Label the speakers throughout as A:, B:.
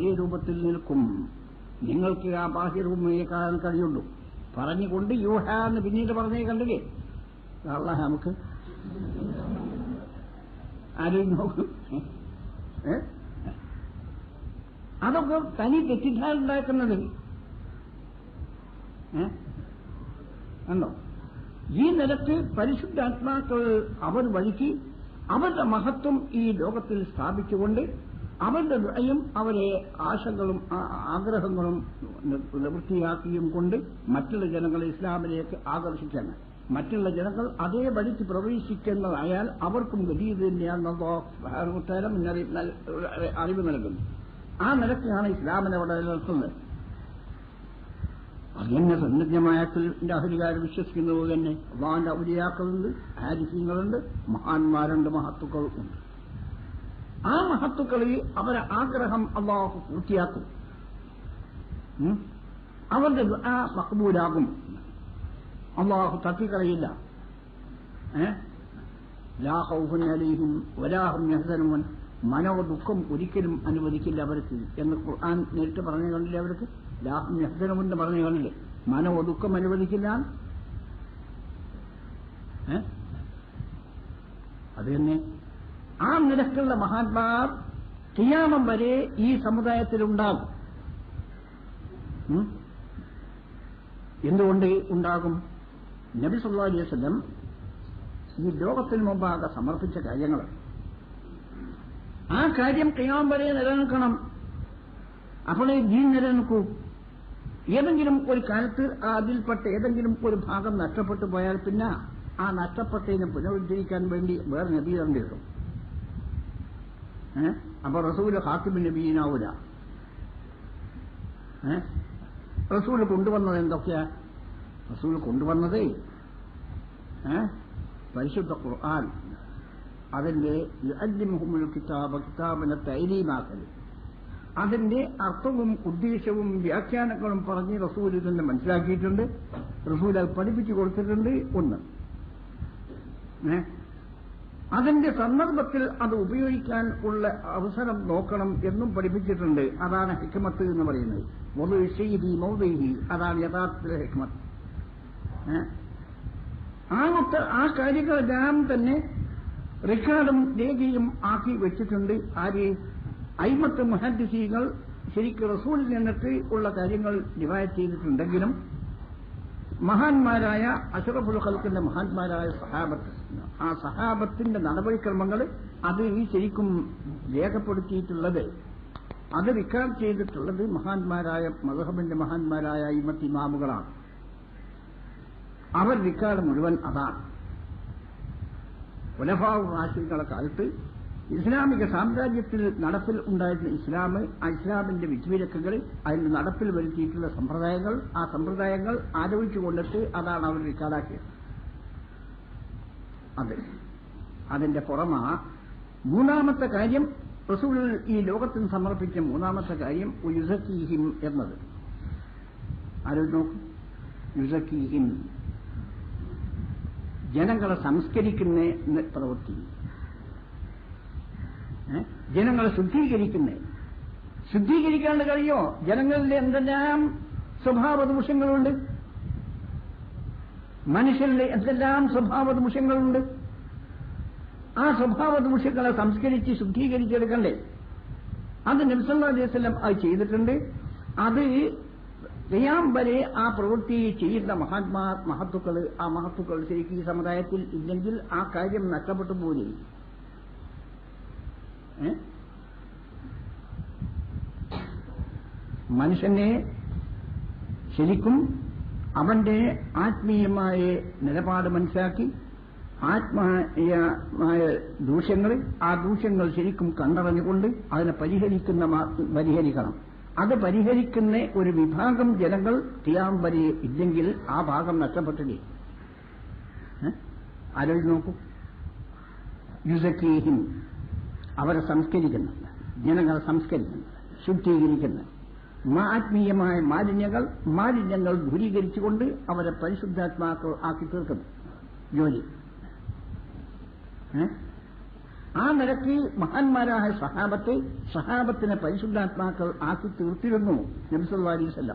A: ഒരേ രൂപത്തിൽ നിൽക്കും. നിങ്ങൾക്ക് ആ ബാഹ്യരൂപമേ കാണാൻ കഴിയുള്ളൂ. പറഞ്ഞുകൊണ്ട് യൂഹ എന്ന് പിന്നീട് പറഞ്ഞേ കണ്ടില്ലേ? അള്ള നമുക്ക് ആരും നോക്കും? അതൊക്കെ തനി തെറ്റിദ്ധാരണ ഉണ്ടാക്കുന്നത്. കണ്ടോ? ഈ നിലയ്ക്ക് പരിശുദ്ധാത്മാക്കൾ അവർ വഴിക്ക് അവരുടെ മഹത്വം ഈ ലോകത്തിൽ സ്ഥാപിച്ചുകൊണ്ട് അവരുടെ ദുഃഖയും അവരെ ആശകളും ആഗ്രഹങ്ങളും നിവൃത്തിയാക്കിയും കൊണ്ട് മറ്റുള്ള ജനങ്ങളെ ഇസ്ലാമിലേക്ക് ആകർഷിക്കണം മറ്റുള്ള ജനങ്ങൾ അതേ വഴിക്ക് പ്രവേശിക്കുന്നതായാൽ അവർക്കും വലിയ തന്നെയാണ് മുന്നറിയിപ്പ് അറിവ് നൽകുന്നു. ആ നിലക്കാണ് ഇസ്ലാമിനെ അവിടെ നിലനിർത്തുന്നത്. അങ്ങനെ സന്നദ്ധമായത്തിന്റെ അഹരികാർ വിശ്വസിക്കുന്നത് തന്നെ അള്ളാന്റെ ഔലിയാക്കളുണ്ട് ആരിഫ്യങ്ങളുണ്ട് മഹാന്മാരുണ്ട് മഹത്വക്കളുണ്ട് ആ മഹത്തുക്കളിൽ അവരെ ആഗ്രഹം അള്ളാഹു പൂർത്തിയാക്കും? അവരുടെ ആ മക്ബൂലാകും. അള്ളാഹു തട്ടിക്കളയില്ല. ഏ? ലാ ഖൗഫുൻ അലൈഹിം വലാഹും യഹ്സനൂൻ. മനോദുഃഖം ഒരിക്കലും അനുവദിക്കില്ല അവർക്ക്. എന്ന് ഖുർആൻ നേരിട്ട് പറഞ്ഞു കണ്ടില്ലേ അവർക്ക്? ലാഹും യഹ്സനൂൻ പറഞ്ഞു കണ്ടില്ലേ? മനോദുഃഖം അനുവദിക്കില്ല. അത് തന്നെ ആ നിരക്കുള്ള മഹാത്മാർ കിയാമം വരെ ഈ സമുദായത്തിലുണ്ടാകും? എന്തുകൊണ്ട് ഉണ്ടാകും? നബി സല്ലാ അലൈഹി വസല്ലം ഈ ലോകത്തിന് മുമ്പാകെ സമർപ്പിച്ച കാര്യങ്ങൾ. ആ കാര്യം കിയാം വരെ നിലനിൽക്കണം. അപ്പോഴേ ഈ നിലനിൽക്കൂ. ഏതെങ്കിലും ഒരു കാലത്ത് അതിൽപ്പെട്ട ഏതെങ്കിലും ഒരു ഭാഗം നഷ്ടപ്പെട്ടു പോയാൽ പിന്നെ ആ നഷ്ടപ്പെട്ടതിനെ പുനരുദ്ധരിക്കാൻ വേണ്ടി വേറെ നബി ഏഹ് അപ്പൊ റസൂൽ ഹാത്തിബിൻ നബീനാവൂല റസൂൽ കൊണ്ടുവന്നത് എന്തൊക്കെയാ? റസൂൽ കൊണ്ടുവന്നത് പരിശുദ്ധ ഖുർആൻ അതിന്റെ യുഅല്ലിമുഹുമുൽ കിതാബ കിതാബിനെ തൈലീമാക്കൽ അതിന്റെ അർത്ഥവും ഉദ്ദേശവും വ്യാഖ്യാനങ്ങളും പറഞ്ഞ് റസൂൽ തന്നെ മനസ്സിലാക്കിയിട്ടുണ്ട്. റസൂൽ അത് പഠിപ്പിച്ചു കൊടുത്തിട്ടുണ്ട്. ഒന്ന്? അതിന്റെ സന്ദർഭത്തിൽ അത് ഉപയോഗിക്കാൻ ഉള്ള അവസരം നോക്കണം എന്നും പഠിപ്പിച്ചിട്ടുണ്ട്. അതാണ് ഹിക്മത്ത് എന്ന് പറയുന്നത്. മൊതു ഷെയ്ദി മൗദൈഹി. അതാണ് യഥാർത്ഥത്തിലെ ഹിക്മത്ത്? ആ ഉത്ത- ആ കാര്യങ്ങളെല്ലാം തന്നെ റെക്കോർഡും രേഖയും ആക്കി വെച്ചിട്ടുണ്ട്. ആര്? അയിമത്ത് മഹദ്സീകൾ ശരിക്കും റസൂലിൽ നിന്നിട്ട് ഉള്ള കാര്യങ്ങൾ ഡിവൈഡ് ചെയ്തിട്ടുണ്ടെങ്കിലും മഹാന്മാരായ അഷറഫുൽ ഖൽക്കിന്റെ മഹാന്മാരായ സഹാബത്ത് ആ സഹാബത്തിന്റെ നടപടിക്രമങ്ങൾ അത് ഈ ശരിക്കും രേഖപ്പെടുത്തിയിട്ടുള്ളത്. അത് റിക്കാർഡ് ചെയ്തിട്ടുള്ളത് മഹാന്മാരായ മദഹബിന്റെ മഹാന്മാരായ ഇമത്തി മാമുകളാണ് അവർ റിക്കാർഡ് മുഴുവൻ അതാണ്. ഉലഫാവ് ആശയങ്ങളെ കാലത്ത് ഇസ്ലാമിക സാമ്രാജ്യത്തിൽ നടപ്പിൽ ഉണ്ടായിരുന്ന ഇസ്ലാം ആ ഇസ്ലാമിന്റെ വിധിവിലക്കുകൾ അതിന്റെ നടപ്പിൽ വരുത്തിയിട്ടുള്ള സമ്പ്രദായങ്ങൾ ആ സമ്പ്രദായങ്ങൾ ആലോചിച്ചു കൊണ്ടിട്ട് അതാണ് അവർ റിക്കാർഡാക്കിയത്. അത്. അതിന്റെ പുറമാ മൂന്നാമത്തെ കാര്യം റസൂൾ ഈ ലോകത്തിന് സമർപ്പിച്ച മൂന്നാമത്തെ കാര്യം യുസക്കീഹിം എന്നത്. ആരോട് നോക്കും? യുസക്കീഹിം ജനങ്ങളെ സംസ്കരിക്കുന്ന പ്രവൃത്തി. ജനങ്ങളെ ശുദ്ധീകരിക്കുന്നേ. ശുദ്ധീകരിക്കാണ്ട് കഴിയോ? ജനങ്ങളിലെ എന്തെല്ലാം സ്വഭാവ മനുഷ്യരുടെ എന്തെല്ലാം സ്വഭാവ ദൂഷ്യങ്ങളുണ്ട് ആ സ്വഭാവ ദൂഷ്യങ്ങളെ സംസ്കരിച്ച് ശുദ്ധീകരിച്ചെടുക്കണ്ടേ? അത് നബ്സല്ലാ അലൈഹി വസല്ലം അത് ചെയ്തിട്ടുണ്ട്. അത് ചെയ്യാൻ വരെ ആ പ്രവൃത്തി ചെയ്യുന്ന മഹാത്മാ മഹത്തുക്കൾ ആ മഹത്തുക്കൾ ശരിക്കും ഈ സമുദായത്തിൽ ഇല്ലെങ്കിൽ ആ കാര്യം നഷ്ടപ്പെട്ടു പോലെ മനുഷ്യനെ ശരിക്കും അവന്റെ ആത്മീയമായ നിലപാട് മനസ്സിലാക്കി ആത്മീയമായ ദൂഷ്യങ്ങൾ ആ ദൂഷ്യങ്ങൾ ശരിക്കും കണ്ടറിഞ്ഞുകൊണ്ട് അതിനെ പരിഹരിക്കുന്ന പരിഹരിക്കണം. അത് പരിഹരിക്കുന്ന ഒരു വിഭാഗം ജനങ്ങൾ തിയാമ്പരി ഇല്ലെങ്കിൽ ആ ഭാഗം നഷ്ടപ്പെട്ടില്ലേ ആരോട് നോക്കൂ? യുസക്കേഹിൻ അവരെ സംസ്കരിക്കുന്നുണ്ട് ജനങ്ങളെ സംസ്കരിക്കുന്നുണ്ട് ശുദ്ധീകരിക്കുന്നത് ആത്മീയമായ മാലിന്യങ്ങൾ മാലിന്യങ്ങൾ ദൂരീകരിച്ചുകൊണ്ട് അവരെ പരിശുദ്ധാത്മാക്കൾ ആക്കി തീർക്കുന്നു. ജോലി? ആ നിരക്ക് മഹാന്മാരായ സഹാബത്തെ സഹാബത്തിനെ പരിശുദ്ധാത്മാക്കൾ ആക്കി തീർത്തിരുന്നു നബിസല്ലാ അലൈവല്ല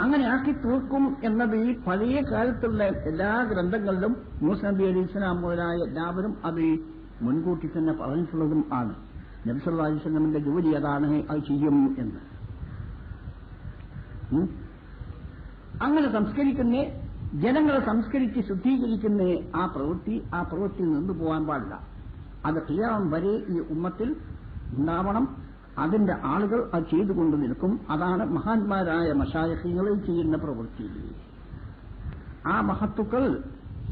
A: അങ്ങനെ ആക്കി തീർക്കും എന്നത് ഈ പഴയ കാലത്തുള്ള എല്ലാ ഗ്രന്ഥങ്ങളിലും മൂസ നബി അലി ഇസ്ലാം മുതലായ എല്ലാവരും അത് മുൻകൂട്ടി തന്നെ പറഞ്ഞിട്ടുള്ളതും ആണ്. നബ്സല്ലാ അലിസ്ലമിന്റെ ജോലി അതാണ് അത് ചെയ്യും എന്ന്. അങ്ങനെ സംസ്കരിക്കുന്ന ജനങ്ങളെ സംസ്കരിച്ച് ശുദ്ധീകരിക്കുന്ന ആ പ്രവൃത്തി ആ പ്രവൃത്തിയിൽ നിന്ന് പോകാൻ പാടില്ല. അത് ക്ലിയറാം വരെ ഈ ഉമ്മത്തിൽ ഉണ്ടാവണം. അതിന്റെ ആളുകൾ അത് ചെയ്തുകൊണ്ട് നിൽക്കും. അതാണ് മഹാന്മാരായ മഷായഹികളിൽ ചെയ്യുന്ന പ്രവൃത്തി. ആ മഹത്തുക്കൾ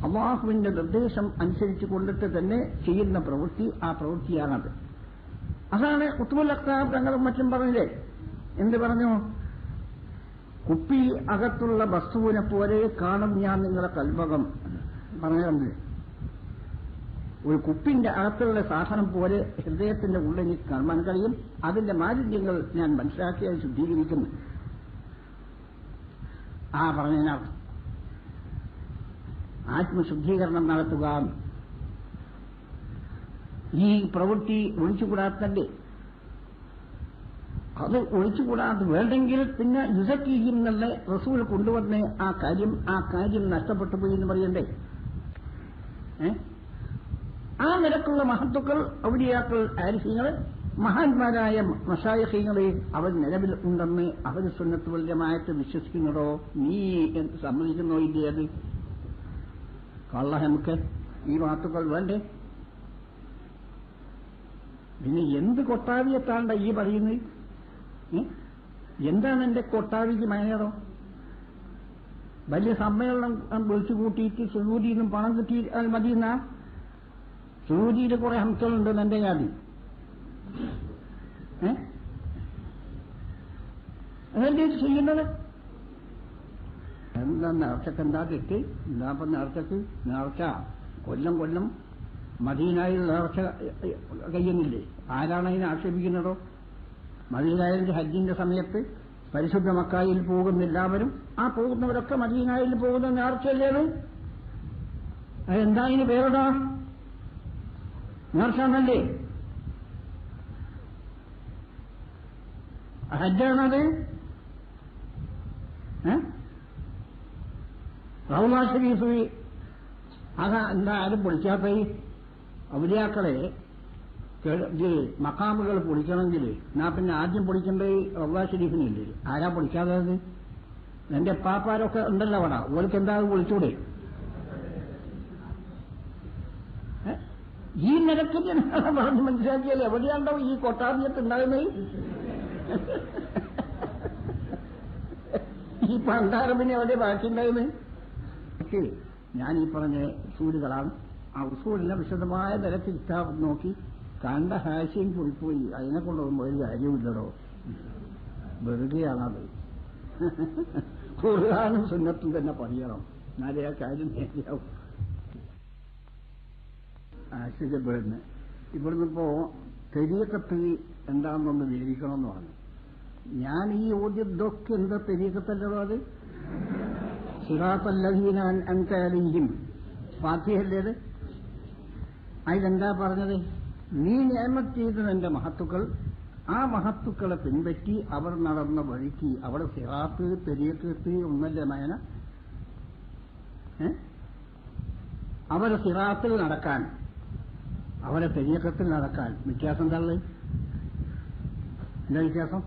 A: അള്ളാഹുവിന്റെ നിർദ്ദേശം അനുസരിച്ച് കൊണ്ടിട്ട് തന്നെ ചെയ്യുന്ന പ്രവൃത്തി ആ പ്രവൃത്തിയാണത്. അതാണ് ഉത്തുമുൽ അക്താബ് തങ്ങളും മറ്റും പറഞ്ഞില്ലേ? എന്ത് പറഞ്ഞു? കുപ്പി അകത്തുള്ള വസ്തുവിനെ പോലെ കാണും ഞാൻ നിങ്ങളെ കൽഭകം പറഞ്ഞിട്ടുണ്ട്. ഒരു കുപ്പിന്റെ അകത്തുള്ള സാധനം പോലെ ഹൃദയത്തിന്റെ ഉള്ളിൽ കാണാൻ കഴിയും. അതിന്റെ മാലിന്യങ്ങൾ ഞാൻ മനസ്സിലാക്കിയായി ശുദ്ധീകരിക്കുന്നു. ആ പറഞ്ഞതിനർത്ഥം. ആത്മശുദ്ധീകരണം നടത്തുക ഈ പ്രവൃത്തി ഒഴിച്ചുകൂടാത്തല്ലേ? അത് ഒഴിച്ചുകൂടാതെ വേണ്ടെങ്കിൽ പിന്നെ യുസക്കീഹിം എന്നുള്ള റസൂൽ കൊണ്ടുവന്ന് ആ കാര്യം ആ കാര്യം നഷ്ടപ്പെട്ടു പോയി എന്ന് പറയണ്ടേ? ആ നിരക്കുള്ള മഹത്വക്കൾ ഔലിയാക്കൾ ആരിഫ്യങ്ങൾ മഹാന്മാരായ മഷായഹീങ്ങളെ അവർ നിലവിൽ ഉണ്ടെന്ന് അവർ സുന്നത്തുവല്യമായിട്ട് വിശ്വസിക്കുന്നതോ നീ സമ്മതിക്കുന്നോ ഇല്ലേ അത്? കള്ള നമുക്ക് ഈ മഹത്വക്കൾ വേണ്ടേ? പിന്നെ എന്ത് കൊട്ടാവിയത്താണ്ട ഈ പറയുന്നത്? എന്താണ് എന്റെ കൊട്ടാവിക്ക് മയനേറോ വലിയ സമ്മേളനം വിളിച്ചു കൂട്ടിയിട്ട് സുരൂരിയിൽ നിന്നും പണം കിട്ടി മതി മതിയെന്ന? സുരൂജിയിൽ കുറെ ഹംസകളുണ്ട് എന്റെ ജാതി അതല്ലേ ഇത് ചെയ്യുന്നത്? എന്താ നേർച്ചക്ക് എന്താ കിട്ടി എന്താ നേർച്ചക്ക്? നേർച്ച. കൊല്ലം കൊല്ലം മദീനായിൽ നേർച്ച കഴിയുന്നില്ലേ ആരാണ് അതിനെ ആക്ഷേപിക്കുന്നതോ? മദീനായിന്റെ ഹജ്ജിന്റെ സമയത്ത് പരിശുദ്ധ മക്കായിൽ പോകുന്ന എല്ലാവരും ആ പോകുന്നവരൊക്കെ മദീനായിൽ പോകുന്ന നേർച്ചയല്ലേത് അതെന്താ ഇതിന് പേരിടാ നേർച്ചാണല്ലേ ഹജ്ജാണത്? റൗല ഷരീഫ് അതാ എന്താ ആരും പൊളിക്കാത്ത ഈ ഔലിയാക്കളെ മക്കാമുകൾ പൊളിക്കണമെങ്കിൽ എന്നാ പിന്നെ ആദ്യം പൊളിക്കേണ്ടത് റൗല ഷെരീഫിനില്ലേ ആരാ പൊളിക്കാതത് എന്റെ പാപ്പാരൊക്കെ ഉണ്ടല്ലോ അവിടെ. ഓർക്ക് എന്താ പൊളിച്ചൂടെ? ഈ നിരക്ക് പറഞ്ഞ് മനസ്സിലാക്കിയാൽ എവിടെയാണ്ടോ ഈ കൊട്ടാരത്ത് ഉണ്ടാകുന്നത്? ഈ പണ്ടാരം പിന്നെ എവിടെ ബാക്കിയുണ്ടാകുന്നത് ഞാൻ ഈ പറഞ്ഞ ഉസൂലുകളാണ് ആ ഉസൂലിനെ വിശദമായ നിരക്ക് നോക്കി കണ്ട ഹാസ്യം പോയിപ്പോയി അതിനെ കൊണ്ടൊന്നും ഒരു കാര്യമില്ലടോ വെറുതെയാണത്. ഖുർആാനും സുന്നത്തും തന്നെ പറയണം എന്നാലേ ആ കാര്യം നേരെയാവും. ആശ്ചര്യപ്പെടുന്നു ഇവിടുന്ന് ഇപ്പോ തെരീക്കത്ത് എന്താണെന്നൊന്ന് വിവരിക്കണമെന്ന് പറഞ്ഞു. ഞാൻ ഈ ഓദ്യതൊക്കെ എന്താ തെരീക്കത്തല്ലോ അത്? സിറാത്തല്ലഹീനാൻ അൻകാലിയും ഫാത്തിഹല്ലേത് അതിലെന്താ പറഞ്ഞത്? നീ നിയമം ചെയ്ത എന്റെ മഹത്തുക്കൾ. ആ മഹത്തുക്കളെ പിൻപറ്റി അവർ നടന്ന വഴിക്ക് അവിടെ സിറാത്ത് തെരിയത്ത് ഒന്നല്ലേ മയന ഏ? അവരെ സിറാത്തിൽ നടക്കാൻ അവരെ തെരിയക്കത്തിൽ നടക്കാൻ. വ്യത്യാസം എന്താ ഉള്ളത് എന്താ വ്യത്യാസം?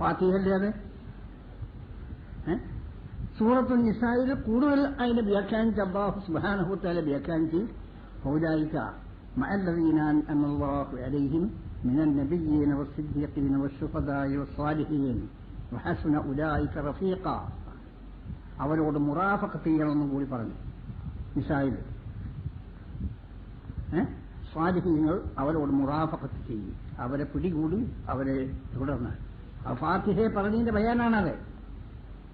A: പാർട്ടിയല്ലേ അത്? സൂറത്തു നിസായിൽ കൂടുതൽ അതിനെ വ്യാഖ്യാനിച്ച് അബ്ബാഹു സുബാനഹുത്താലെ വ്യാഖ്യാനിച്ച് പൗരായിക്ക മഅല്ലദീന അൻഅമ അല്ലാഹു അലൈഹിം من النبيين والصديقين والشهداء والصالحين وحسن أولئك رفيقا അവരോട് മുറാഫക്കത്ത് ചെയ്യണമെന്നും കൂടി പറഞ്ഞു നിസായിൽ സ്വാധീനങ്ങൾ അവരോട് മുറാഫക്കത്ത് ചെയ്യും അവരെ പിടികൂടി അവരെ തുടർന്ന് ആ ഫാത്തിഹയെ പറഞ്ഞതിന്റെ ബയാനാണത് അവിടെ മൻ-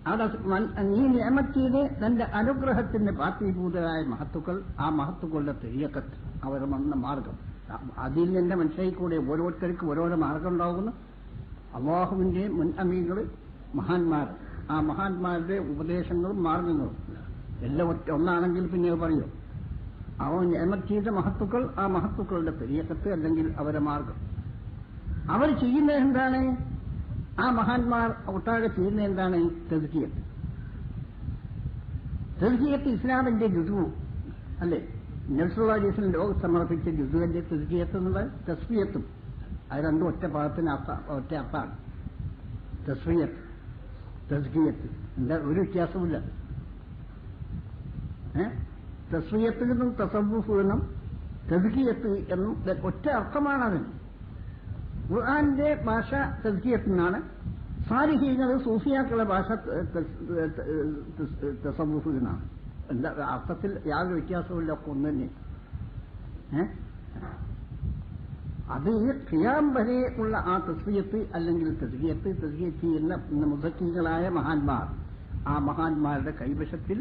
A: നീ നിയമത്ത് ചെയ്ത് തന്റെ അനുഗ്രഹത്തിന്റെ പാർട്ടിഭൂതരായ മഹത്തുക്കൾ ആ മഹത്തുക്കളുടെ തെരിയക്കത്ത് അവർ വന്ന മാർഗം. അതിൽ നിന്റെ മനസ്സിലായിക്കൂടെ ഓരോരുത്തർക്കും ഓരോരോ മാർഗം ഉണ്ടാകുന്നു അള്ളാഹുവിന്റെ മുൻ അമീകൾ മഹാന്മാർ. ആ മഹാന്മാരുടെ ഉപദേശങ്ങളും മാർഗങ്ങളും. എല്ലാം ഒറ്റ ഒന്നാണെങ്കിൽ പിന്നെ പറയൂ. അവൻ നിയമത്ത് ചെയ്ത മഹത്തുക്കൾ ആ മഹത്തുക്കളുടെ പെരിയക്കത്ത് അല്ലെങ്കിൽ അവരെ മാർഗം. അവർ ചെയ്യുന്നത് എന്താണ്? ആ മഹാന്മാർ ഒട്ടാകെ ചെയ്യുന്ന എന്താണ്? തെതുക്കിയത്ത് തെതുക്കിയത്ത് ഇസ്ലാമിന്റെ ജുദു അല്ലേ? നബ്സുല്ലാജീസിന് ലോകം സമർപ്പിച്ച ജുദുവിന്റെ തെതുക്കിയത്ത് എന്നുള്ള തസ്വിയത്തും. അത് രണ്ടും ഒറ്റ പദത്തിന് ഒറ്റ അർത്ഥാണ് തസ്വിയത്ത് തസ്കിയത്ത് എന്താ ഒരു വ്യത്യാസമില്ല തസ്വിയത്ത് എന്നും തസവുഫ് എന്നും തസ്കിയത്ത് എന്നും ഒറ്റ അർത്ഥമാണതിന്. ഖുർആാനിന്റെ ഭാഷ തസ്കിയത്തിനാണ്. നിന്നാണ് സാരിഹീങ്ങൾ സൂഫിയാക്കളുടെ ഭാഷ തസമൂഹത്തിനാണ് എന്താ അർത്ഥത്തിൽ യാതൊരു വ്യത്യാസമില്ല ഒക്കെ ഒന്ന് തന്നെ. അത് ഖിയാം വരെ ഉള്ള ആ തസ്വിയത്ത് അല്ലെങ്കിൽ തസ്കിയത്ത് തസ്കിയത്ത് എന്ന മുസക്കികളായ മഹാന്മാർ ആ മഹാന്മാരുടെ കൈവശത്തിൽ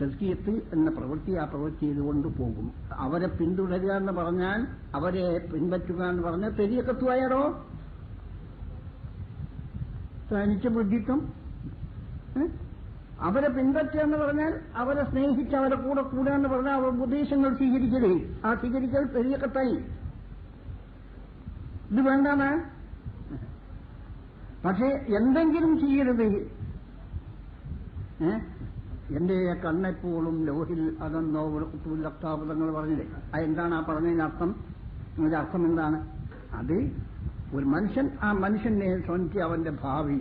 A: തസ്കിയത്ത് എന്ന പ്രവൃത്തി ആ പ്രവൃത്തി ചെയ്തുകൊണ്ട് പോകും. അവരെ പിന്തുടരുക എന്ന് പറഞ്ഞാൽ അവരെ പിൻപറ്റുക എന്ന് പറഞ്ഞാൽ പെരിയക്കത്തുവായാലോ തനിച്ച ബുദ്ധിത്വം? അവരെ പിൻപറ്റുക എന്ന് പറഞ്ഞാൽ അവരെ സ്നേഹിച്ച് അവരെ കൂടെ കൂടുക എന്ന് പറഞ്ഞാൽ അവർ ഉപദേശങ്ങൾ സ്വീകരിക്കലേ ആ സ്വീകരിക്കൽ പെരിയക്കത്തായി ഇത് വേണ്ടാണ് പക്ഷേ എന്തെങ്കിലും ചെയ്യരുത്. ഏ? എന്റെ കണ്ണെപ്പോഴും ലോഹിൽ അതെന്നോ കുത്തുലക്താപതങ്ങൾ പറഞ്ഞില്ലേ? അതെന്താണ് ആ പറഞ്ഞതിന്റെ അർത്ഥം? അതിന്റെ അർത്ഥം എന്താണ്? അത് ഒരു മനുഷ്യൻ ആ മനുഷ്യനെ സംബന്ധിച്ച് അവന്റെ ഭാവി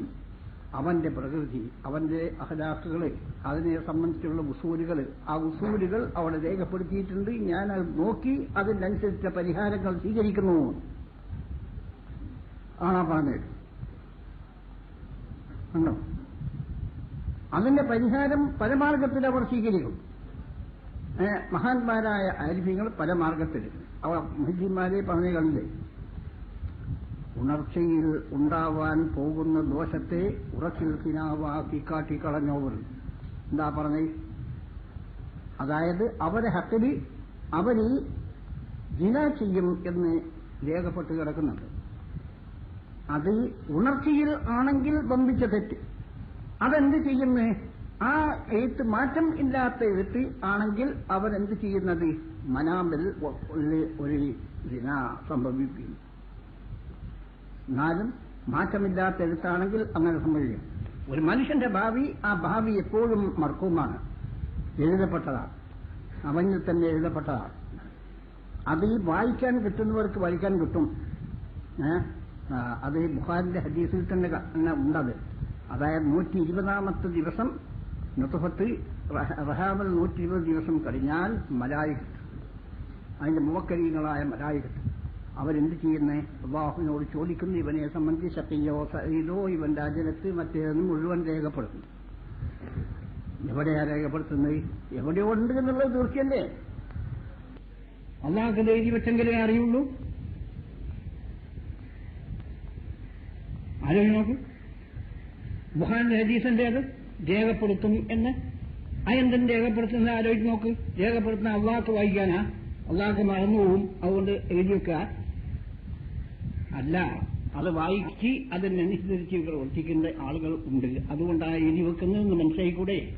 A: അവന്റെ പ്രകൃതി അവന്റെ അഹലാക്കുകൾ അതിനെ സംബന്ധിച്ചുള്ള ഉസൂലുകൾ ആ ഉസൂലുകൾ അവിടെ രേഖപ്പെടുത്തിയിട്ടുണ്ട്. ഞാൻ അത് നോക്കി അതിനനുസരിച്ച പരിഹാരങ്ങൾ സ്വീകരിക്കുന്നു. ആണാ പറഞ്ഞത്. ഉണ്ടോ? അതിന്റെ പരിഹാരം പല മാർഗത്തിൽ അവർ സ്വീകരിക്കും. മഹാന്മാരായ ആരിഫ്യങ്ങൾ പല മാർഗത്തിൽ അവർ മഹിജിമാരെ പറഞ്ഞു കണ്ടില്ലേ? ഉണർച്ചയിൽ ഉണ്ടാവാൻ പോകുന്ന ദോഷത്തെ ഉറച്ചിൽ കിനാവാക്കി കാട്ടിക്കളഞ്ഞവർ. എന്താ പറഞ്ഞേ? അതായത് അവരെ ഹത്തിൽ അവരിൽ ജിന ചെയ്യും എന്ന് രേഖപ്പെട്ട് കിടക്കുന്നുണ്ട്. അത് ഉണർച്ചയിൽ ആണെങ്കിൽ ബന്ധിച്ച തെറ്റ്. അതെന്ത് ചെയ്യുന്നു? ആ എഴുത്ത് മാറ്റം ഇല്ലാത്ത എഴുത്ത് ആണെങ്കിൽ അവരെന്ത് ചെയ്യുന്നത്? മനാമിൽ ഒരു- ദിന സംഭവിക്കും എന്നാലും മാറ്റമില്ലാത്ത എഴുത്താണെങ്കിൽ അങ്ങനെ സംഭവിക്കും. ഒരു മനുഷ്യന്റെ ഭാവി ആ ഭാവി എപ്പോഴും മർക്കവുമാണ്. എഴുതപ്പെട്ടതാണ് അവനിൽ തന്നെ എഴുതപ്പെട്ടതാണ് അത് വായിക്കാൻ കിട്ടുന്നവർക്ക് വായിക്കാൻ കിട്ടും. അത് ബുഹാരിന്റെ ഹദീസിൽ തന്നെ ഉണ്ടത്. അതായത് നൂറ്റി ഇരുപതാമത്തെ ദിവസം നുത്തുഫത്ത് റഹാമൽ നൂറ്റി ഇരുപത് ദിവസം കഴിഞ്ഞാൽ മലായികത്ത് അതിന്റെ മുവക്കരീങ്ങളായ മലായികത്ത് അവരെന്ത് ചെയ്യുന്നേ? അള്ളാഹുവിനോട് ചോദിക്കുന്നു ഇവനെ സംബന്ധിച്ച് ശക്തിയോ സൈദോ ഇവന്റെ അജലത്ത് മറ്റേതെന്ന് മുഴുവൻ രേഖപ്പെടുത്തുന്നു. എവിടെയാ രേഖപ്പെടുത്തുന്നത്? എവിടെയോ ഉണ്ട് എന്നുള്ളത് തീർച്ചയല്ലേ അള്ളാഹ് എഴുതി വെച്ചെങ്കിലേ അറിയുള്ളൂ. ആലോചിച്ച് നോക്കൂ. ബുഹാന്റെ ഹദീസിന്റെ അത് രേഖപ്പെടുത്തും എന്ന്. അതെന്തും രേഖപ്പെടുത്തുന്ന ആലോചിച്ച് നോക്ക്. രേഖപ്പെടുത്തുന്ന അള്ളാഹ്ക്ക് വായിക്കാനാ. അള്ളാഹ്ക്ക് മറന്നുപോകും അതുകൊണ്ട് എഴുതി വെക്കുക. അല്ല അത് വായിച്ച് അതിനനുസരിച്ച് പ്രവർത്തിക്കുന്ന ആളുകൾ ഉണ്ട്. അതുകൊണ്ടാണ് എഴുതി വെക്കുന്നതെന്ന് മനസ്സിലായിക്കൂടെ?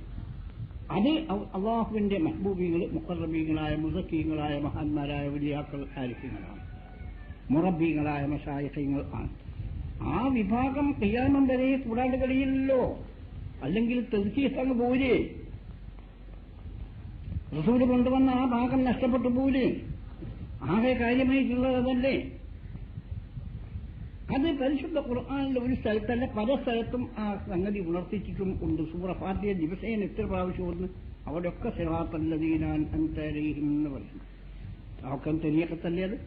A: അത് അള്ളാഹുവിന്റെ മഹബൂബികൾ മുഖറബീങ്ങളായ മുസക്കീങ്ങളായ മഹാന്മാരായ വലിയാക്കൾ ആരിഫ്യങ്ങളാണ് മുറബീങ്ങളായ മഷായങ്ങൾ ആണ്. ആ വിഭാഗം കയ്യാമം വരെ കൂടാണ്ട് കഴിയില്ലല്ലോ അല്ലെങ്കിൽ അങ്ങ് പോരെ. റസൂൽ കൊണ്ടുവന്ന ആ ഭാഗം നഷ്ടപ്പെട്ടു പോരെ. ആകെ കാര്യമായിട്ടുള്ളത് അതല്ലേ? അത് പരിശുദ്ധ ഖുർആാനിലെ ഒരു സ്ഥലത്തല്ല പല സ്ഥലത്തും ആ സംഗതി ഉണർത്തിച്ചിട്ടും ഉണ്ട്. സൂറ ഫാത്തിയ ദിവസേന എത്ര പ്രാവശ്യം ഒന്ന് അവിടെയൊക്കെ സിറാത്തല്ലതീനാൻ അന്തരീഹിം എന്ന് പറയും അവക്കം തെരിയൊക്കെ അത്?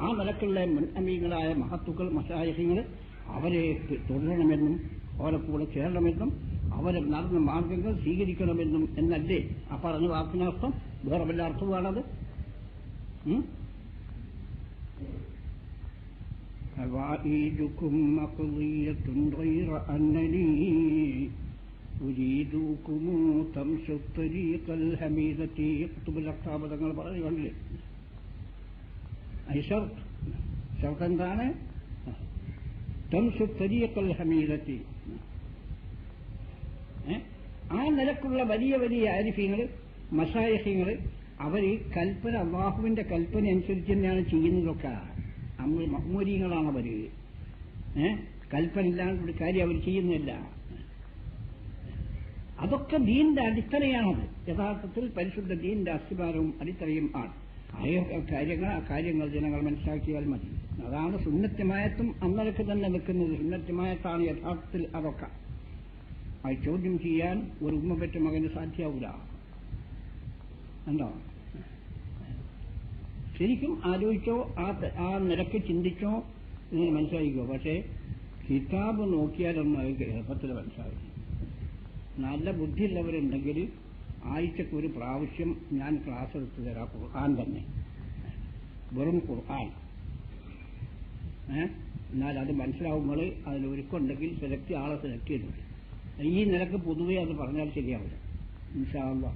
A: ആ നിലക്കുള്ള മുൻ അമീകളായ മഹത്തുക്കൾ മസായഹ്യങ്ങൾ അവരെ തുടരണമെന്നും അവരെ കൂടെ ചേരണമെന്നും അവരെ നടന്ന മാർഗങ്ങൾ സ്വീകരിക്കണമെന്നും എന്നല്ലേ ആ പറഞ്ഞ വാക്കിനർത്ഥം വേറെ വല്ല അർത്ഥമാണത് ഉം? فوائدكم مقضية غير أنني أريدكم تمشوا الطريق الحميدة كتب الأقطاب തങ്ങൾ പറഞ്ഞു കണ്ടില്ലേ أي شرط شرط എന്താണ് തംസു തരീക്കൽ ഹമീദത്തി ആ നിലക്കുള്ള വലിയ വലിയ ആരിഫ്യങ്ങൾ മസായഹ്യങ്ങൾ അവർ കൽപ്പന അള്ളാഹുവിന്റെ കൽപ്പന അനുസരിച്ച് തന്നെയാണ് ചെയ്യുന്നതൊക്കെ. നമ്മൾ മഹ്മൂരിയങ്ങളാണ് ഏ? കൽപ്പന ഇല്ലാണ്ട് ഒരു കാര്യം അവർ ചെയ്യുന്നില്ല അതൊക്കെ ദീന്റെ അടിത്തറയാണത്. യഥാർത്ഥത്തിൽ പരിശുദ്ധ ദീന്റെ അസ്ഥിഭാരവും അടിത്തറയും ആണ്. കാര്യങ്ങൾ ആ കാര്യങ്ങൾ ജനങ്ങൾ മനസ്സിലാക്കിയാൽ മതി. അതാണ് സുന്നത്യമായത്തും അന്നലക്ക് തന്നെ നിൽക്കുന്നത്. സുന്നത്യമായത്താണ് യഥാർത്ഥത്തിൽ അതൊക്കെ. അത് ചോദ്യം ചെയ്യാൻ ഒരു ഉമ്മ പെറ്റ മകന് സാധ്യാവൂല. എന്താ ശരിക്കും ആലോചിച്ചോ ആ ആ നിരക്ക് ചിന്തിച്ചോ നിങ്ങൾ മനസ്സിലാക്കിക്കോ പക്ഷേ കിതാബ് നോക്കിയാലൊന്നും അത് എളുപ്പത്തിൽ മനസ്സിലാവില്ല. നല്ല ബുദ്ധിയുള്ളവരുണ്ടെങ്കിൽ ആഴ്ചക്ക് ഒരു പ്രാവശ്യം ഞാൻ ക്ലാസ് എടുത്തു തരാം ഖുർആൻ തന്നെ. വെറും ഖുർആൻ. എന്നാൽ അത് മനസ്സിലാവുമ്പോൾ അതിൽ ഒരുക്കുണ്ടെങ്കിൽ സെലക്ട് ആളെ സെലക്ട് ചെയ്തു ഈ നിലയ്ക്ക് പൊതുവെ അത് പറഞ്ഞാൽ ശരിയാവില്ല. ഇൻഷാ അള്ളാ